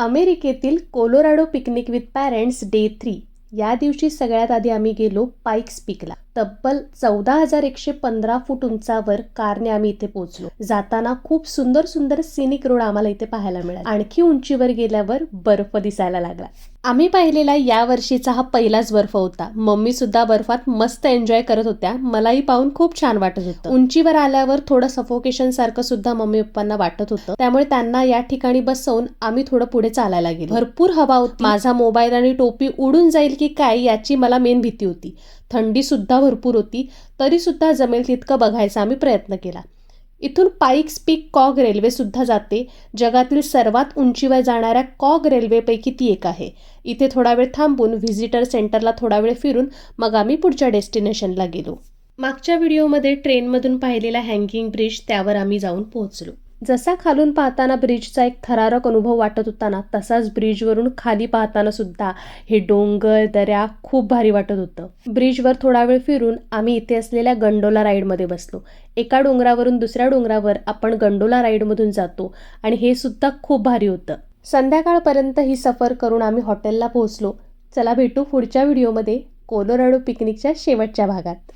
अमेरिकेतील Colorado picnic with parents day three. या दिवशी सगळ्यात आधी आम्ही गेलो पाईक्स पीकला. तब्बल चौदा हजार एकशे पंधरा फूट उंचावर कारने आम्ही इथे पोहोचलो. जाताना खूप सुंदर सुंदर सिनिक रोड आम्हाला इथे पाहायला मिळाला. आणखी उंचीवर गेल्यावर बर्फ दिसायला लागला. आम्ही पाहिलेला या वर्षीचा हा पहिलाच बर्फ होता. मम्मी सुद्धा बर्फात मस्त एन्जॉय करत होत्या. मलाही पाहून खूप छान वाटत होतं. उंचीवर आल्यावर थोडं सफोकेशन सारखं सुद्धा मम्मी पप्पांना वाटत होतं. त्यामुळे त्यांना या ठिकाणी बसवून आम्ही थोडं पुढे चालायला गेलो. भरपूर हवा होती. माझा मोबाईल आणि टोपी उडून जाईल की काय याची मला मेन भीती होती. थंडी सुद्धा भरपूर होती. तरी सुद्धा जमेल तितकं बघायचा आम्ही प्रयत्न केला. इथून पाईक्स पीक कॉग रेल्वेसुद्धा जाते. जगातील सर्वात उंचीवर जाणाऱ्या कॉग रेल्वेपैकी ती एक आहे. इथे थोडा वेळ थांबून व्हिजिटर सेंटरला थोडा वेळ फिरून मग आम्ही पुढच्या डेस्टिनेशनला गेलो. मागच्या व्हिडिओमध्ये ट्रेनमधून पाहिलेला हँगिंग ब्रिज त्यावर आम्ही जाऊन पोहोचलो. जसा खालून पाहताना ब्रिजचा एक थरारक अनुभव वाटत होता ना तसाच ब्रिजवरून खाली पाहताना सुद्धा हे डोंगर दऱ्या खूप भारी वाटत होतं. ब्रिजवर थोडा वेळ फिरून आम्ही इथे असलेल्या गंडोला राईडमध्ये बसलो. एका डोंगरावरून दुसऱ्या डोंगरावर आपण गंडोला राईडमधून जातो आणि हे सुद्धा खूप भारी होतं. संध्याकाळपर्यंत ही सफर करून आम्ही हॉटेलला पोहोचलो. चला भेटू पुढच्या व्हिडिओमध्ये कोलोराडो पिकनिकच्या शेवटच्या भागात.